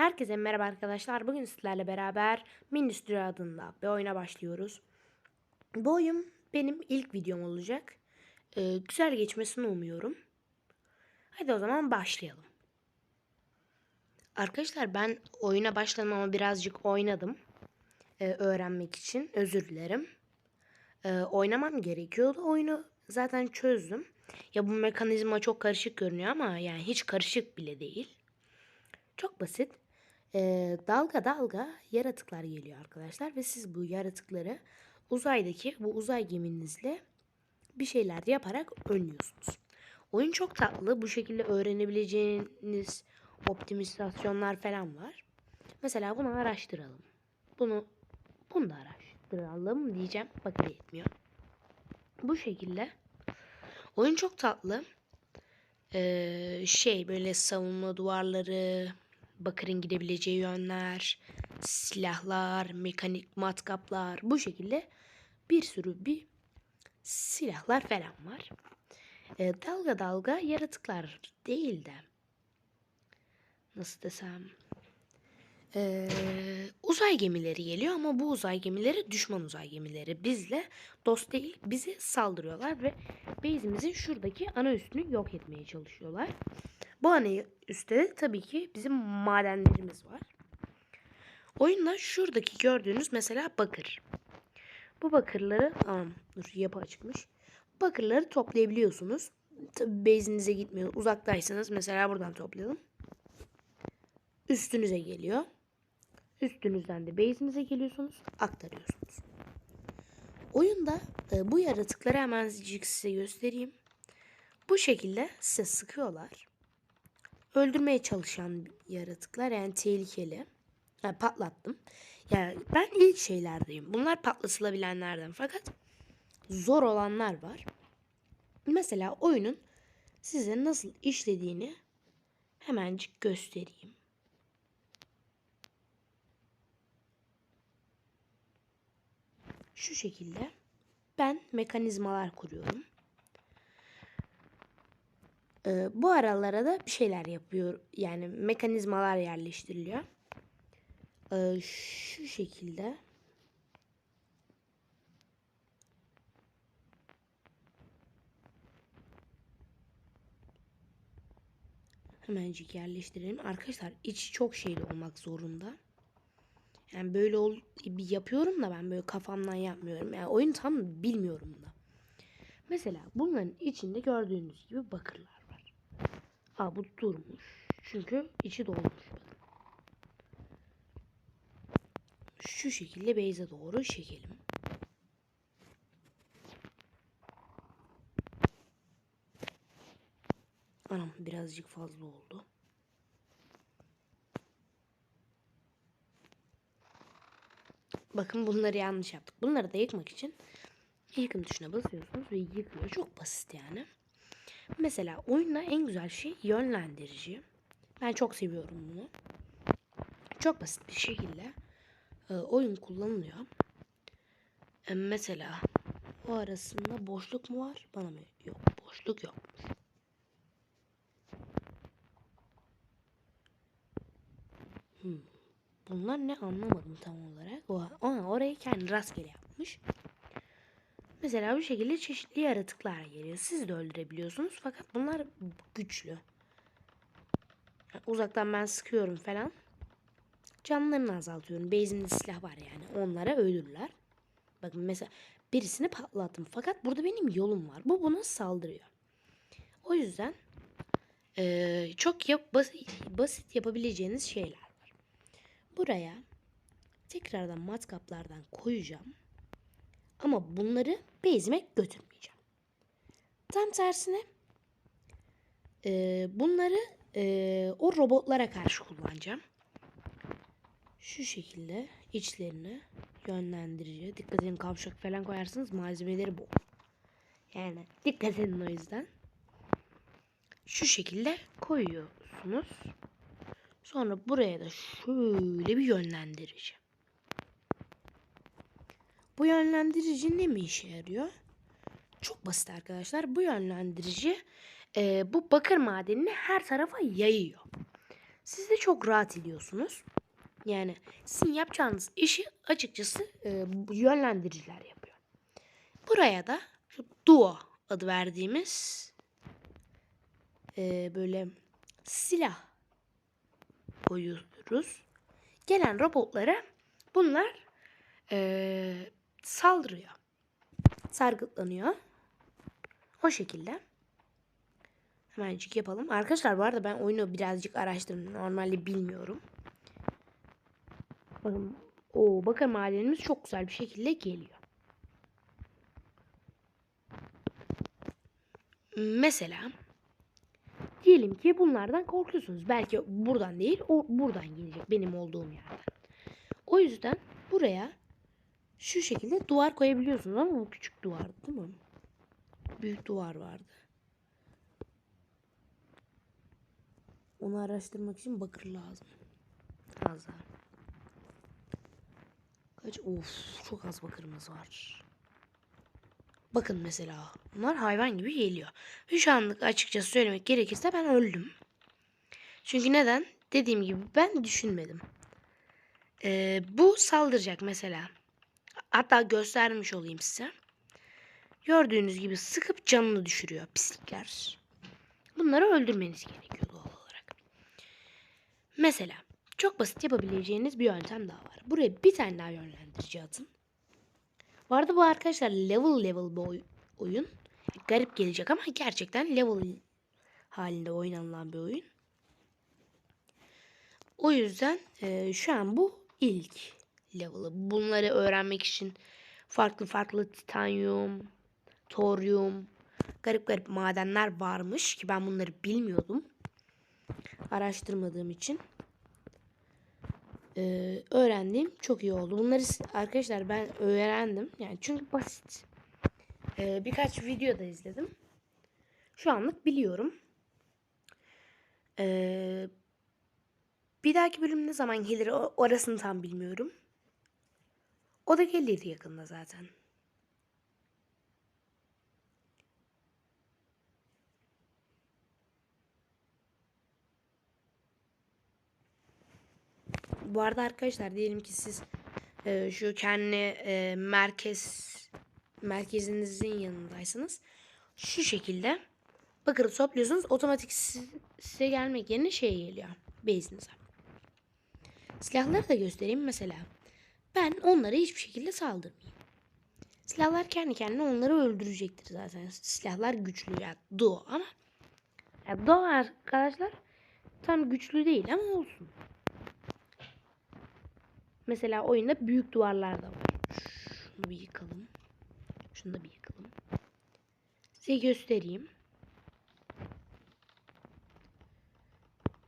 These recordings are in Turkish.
Herkese merhaba arkadaşlar. Bugün sizlerle beraber Mindüstri adında bir oyuna başlıyoruz. Bu oyun benim ilk videom olacak. Ee, güzel geçmesini umuyorum. Hadi o zaman başlayalım. Arkadaşlar ben oyuna başladım ama birazcık oynadım. Ee, öğrenmek için. Özür dilerim. Ee, oynamam gerekiyordu. Oyunu zaten çözdüm. Ya bu mekanizma çok karışık görünüyor ama yani hiç karışık bile değil. Çok basit. Ee, dalga dalga yaratıklar geliyor arkadaşlar ve siz bu yaratıkları uzaydaki bu uzay geminizle bir şeyler yaparak önlüyorsunuz. Oyun çok tatlı. Bu şekilde öğrenebileceğiniz optimizasyonlar falan var. Mesela bunu araştıralım. Bunu bunu da araştıralım diyeceğim. Bakın yetmiyor. Bu şekilde oyun çok tatlı. Ee, şey böyle savunma duvarları, bakırın gidebileceği yönler, silahlar, mekanik matkaplar bu şekilde bir sürü bir silahlar falan var. Ee, dalga dalga yaratıklar değil de nasıl desem ee, uzay gemileri geliyor ama bu uzay gemileri düşman uzay gemileri. Bizle dost değil bizi saldırıyorlar ve base'imizin şuradaki ana üstünü yok etmeye çalışıyorlar. Bu ana üstte tabii ki bizim madenlerimiz var. Oyunda şuradaki gördüğünüz mesela bakır. Bu bakırları aa, dur yapı açıkmış. Bakırları toplayabiliyorsunuz. Tabii base'inize gitmiyor. Uzaktaysanız mesela buradan toplayalım. Üstünüze geliyor. Üstünüzden de base'inize geliyorsunuz. Aktarıyorsunuz. Oyunda e, bu yaratıkları hemen size göstereyim. Bu şekilde size sıkıyorlar. Öldürmeye çalışan yaratıklar yani tehlikeli. Yani patlattım. Yani ben ilk şeylerdeyim. Bunlar patlatılabilenlerden fakat zor olanlar var. Mesela oyunun size nasıl işlediğini hemencik göstereyim. Şu şekilde ben mekanizmalar kuruyorum. Ee, bu aralara da bir şeyler yapıyor. Yani mekanizmalar yerleştiriliyor. Ee, şu şekilde. Hemencik yerleştirelim. Arkadaşlar içi çok şeyli olmak zorunda. Yani böyle ol, bir yapıyorum da ben böyle kafamdan yapmıyorum. Yani oyunu tam bilmiyorum da. Mesela bunların içinde gördüğünüz gibi bakırlar Aa bu durmuş. Çünkü içi dolmuş. Şu şekilde base'e doğru çekelim. Anam birazcık fazla oldu. Bakın bunları yanlış yaptık. Bunları da yıkmak için yıkım tuşuna basıyorsunuz ve yıkıyor. Çok basit yani. Mesela oyunda en güzel şey yönlendirici. Ben çok seviyorum bunu. Çok basit bir şekilde e, oyun kullanılıyor. E, mesela o arasında boşluk mu var? Bana mı? Yok. Boşluk yok. Hmm. Bunlar ne anlamadım tam olarak. O, orayı kendi rastgele yapmış. Mesela bu şekilde çeşitli yaratıklar geliyor. Siz de öldürebiliyorsunuz fakat bunlar güçlü. Uzaktan ben sıkıyorum falan. Canlarını azaltıyorum. Base'imde silah var yani. Onlara ölürler. Bakın mesela birisini patlattım. Fakat burada benim yolum var. Bu buna saldırıyor. O yüzden ee, çok yap basit, basit yapabileceğiniz şeyler var. Buraya tekrardan matkaplardan koyacağım. Ama bunları base'ime götürmeyeceğim. Tam tersine e, bunları e, o robotlara karşı kullanacağım. Şu şekilde içlerine yönlendirici. Dikkat edin kavşak falan koyarsınız malzemeleri bol. Yani dikkat edin o yüzden. Şu şekilde koyuyorsunuz. Sonra buraya da şöyle bir yönlendirici. Bu yönlendirici ne mi işe yarıyor? Çok basit arkadaşlar. Bu yönlendirici e, bu bakır madenini her tarafa yayıyor. siz de çok rahat ediyorsunuz. Yani sizin yapacağınız işi açıkçası e, yönlendiriciler yapıyor. Buraya da şu Duo adı verdiğimiz e, böyle silah koyuyoruz. Gelen robotlara bunlar e, saldırıyor. Sargıtlanıyor. O şekilde. Hemencik yapalım. Arkadaşlar bu arada ben oyunu birazcık araştırdım. Normalde bilmiyorum. Bakın o bakın madenimiz çok güzel bir şekilde geliyor. Mesela diyelim ki bunlardan korkuyorsunuz. Belki buradan değil, o buradan gelecek benim olduğum yerden. O yüzden buraya şu şekilde duvar koyabiliyorsunuz ama bu küçük duvardı değil mi? Büyük duvar vardı. Onu araştırmak için bakır lazım. Az daha. Kaç? Of çok az bakırımız var. Bakın mesela bunlar hayvan gibi geliyor. Şu anlık açıkçası söylemek gerekirse ben öldüm. Çünkü neden? Dediğim gibi ben düşünmedim. Ee, bu saldıracak mesela. Hatta göstermiş olayım size. Gördüğünüz gibi sıkıp canını düşürüyor pislikler. Bunları öldürmeniz gerekiyor doğal olarak. Mesela çok basit yapabileceğiniz bir yöntem daha var. Buraya bir tane daha yönlendirici atın. Bu arada bu arkadaşlar level level oy- oyun. Garip gelecek ama gerçekten level halinde oynanılan bir oyun. O yüzden e, şu an bu ilk level'ı. Bunları öğrenmek için farklı farklı titanyum, toryum, garip garip madenler varmış ki ben bunları bilmiyordum. Araştırmadığım için. Ee, öğrendiğim çok iyi oldu. Bunları arkadaşlar ben öğrendim. Yani çünkü basit. Ee, birkaç video da izledim. Şu anlık biliyorum. Ee, bir dahaki bölüm ne zaman gelir orasını tam bilmiyorum. O da gelir yakında zaten. Bu arada arkadaşlar diyelim ki siz e, şu kendi e, merkez merkezinizin yanındaysanız şu şekilde bakırı topluyorsunuz otomatik si- size gelmek yerine şey geliyor base'inize. Silahları da göstereyim mesela. Ben onlara hiçbir şekilde saldırmayayım. Silahlar kendi kendine onları öldürecektir zaten. Silahlar güçlü ya duo ama ya duo arkadaşlar tam güçlü değil ama olsun. Mesela oyunda büyük duvarlar da var. Şunu bir yıkalım. Şunu da bir yıkalım. Size göstereyim.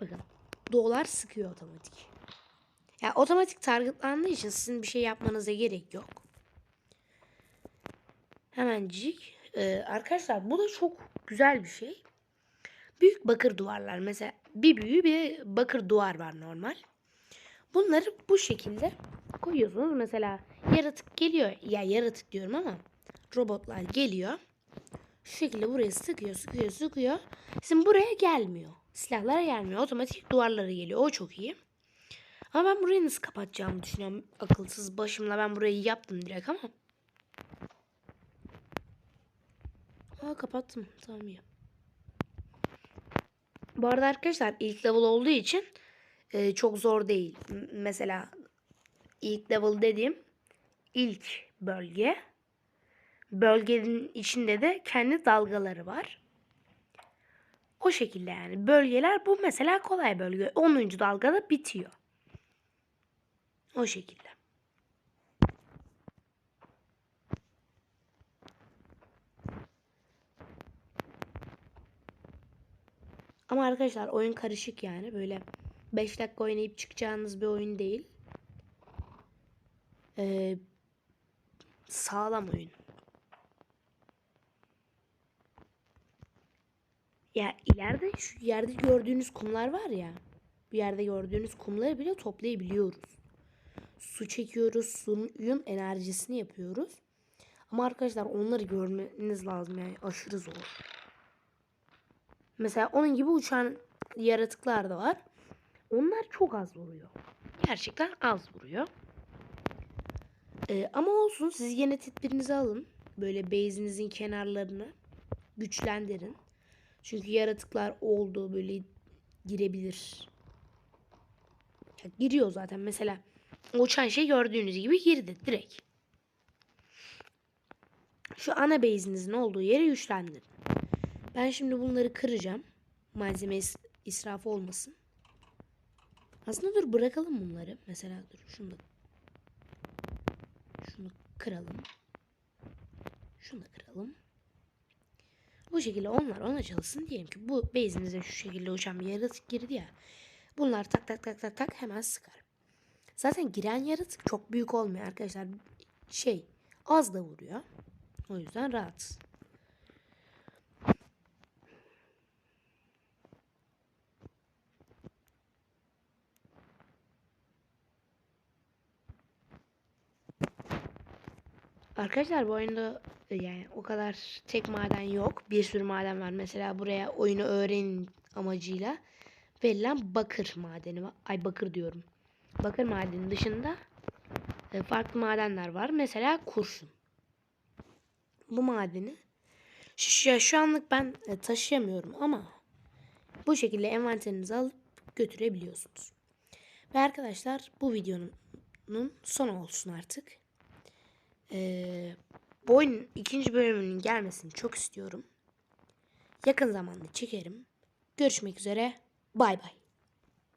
Bakın. Duolar sıkıyor otomatik. Ya otomatik targetlandığı için sizin bir şey yapmanıza gerek yok. Hemencik. Ee, arkadaşlar bu da çok güzel bir şey. Büyük bakır duvarlar. Mesela bir büyüğü bir bakır duvar var normal. Bunları bu şekilde koyuyorsunuz. Mesela yaratık geliyor. Ya yaratık diyorum ama robotlar geliyor. Şu şekilde buraya sıkıyor, sıkıyor, sıkıyor. Sizin buraya gelmiyor. Silahlara gelmiyor. Otomatik duvarlara geliyor. O çok iyi. Ama ben burayı nasıl kapatacağımı düşünüyorum. Akılsız başımla ben burayı yaptım direkt ama. Aa kapattım. Tamam iyi. Bu arada arkadaşlar ilk level olduğu için e, çok zor değil. M- mesela ilk level dediğim ilk bölge. Bölgenin içinde de kendi dalgaları var. O şekilde yani. Bölgeler bu mesela kolay bölge. 10. dalgada bitiyor. O şekilde. Ama arkadaşlar oyun karışık yani. Böyle 5 dakika oynayıp çıkacağınız bir oyun değil. Ee, sağlam oyun. Ya ileride şu yerde gördüğünüz kumlar var ya. Bir yerde gördüğünüz kumları bile toplayabiliyoruz. Su çekiyoruz. Suyun enerjisini yapıyoruz. Ama arkadaşlar onları görmeniz lazım yani aşırı zor. Mesela onun gibi uçan yaratıklar da var. onlar çok az vuruyor. Gerçekten az vuruyor. Ee, ama olsun siz yine tedbirinizi alın. Böyle base'inizin kenarlarını güçlendirin. Çünkü yaratıklar oldu böyle girebilir. Ya giriyor zaten mesela. Uçan şey gördüğünüz gibi girdi direkt. Şu ana base'inizin olduğu yeri güçlendirin. Ben şimdi bunları kıracağım. Malzeme is- israfı olmasın. Aslında dur bırakalım bunları. Mesela dur şunu da şunu kıralım. Şunu da kıralım. Bu şekilde onlar ona çalışsın diyelim ki bu base'inize şu şekilde uçan bir yaratık girdi ya. Bunlar tak tak tak tak tak hemen sıkar. Zaten giren yaratık çok büyük olmuyor arkadaşlar. Şey az da vuruyor. O yüzden rahat. Arkadaşlar bu oyunda e, yani o kadar tek maden yok. Bir sürü maden var. Mesela buraya oyunu öğrenin amacıyla verilen bakır madeni var. Ay bakır diyorum. Bakır madeni dışında e, farklı madenler var. Mesela kurşun. Bu madeni şu, şu, anlık ben e, taşıyamıyorum ama bu şekilde envanterinizi alıp götürebiliyorsunuz. Ve arkadaşlar bu videonun sonu olsun artık. Ee, bu oyunun ikinci bölümünün gelmesini çok istiyorum. Yakın zamanda çekerim. Görüşmek üzere. Bay bay.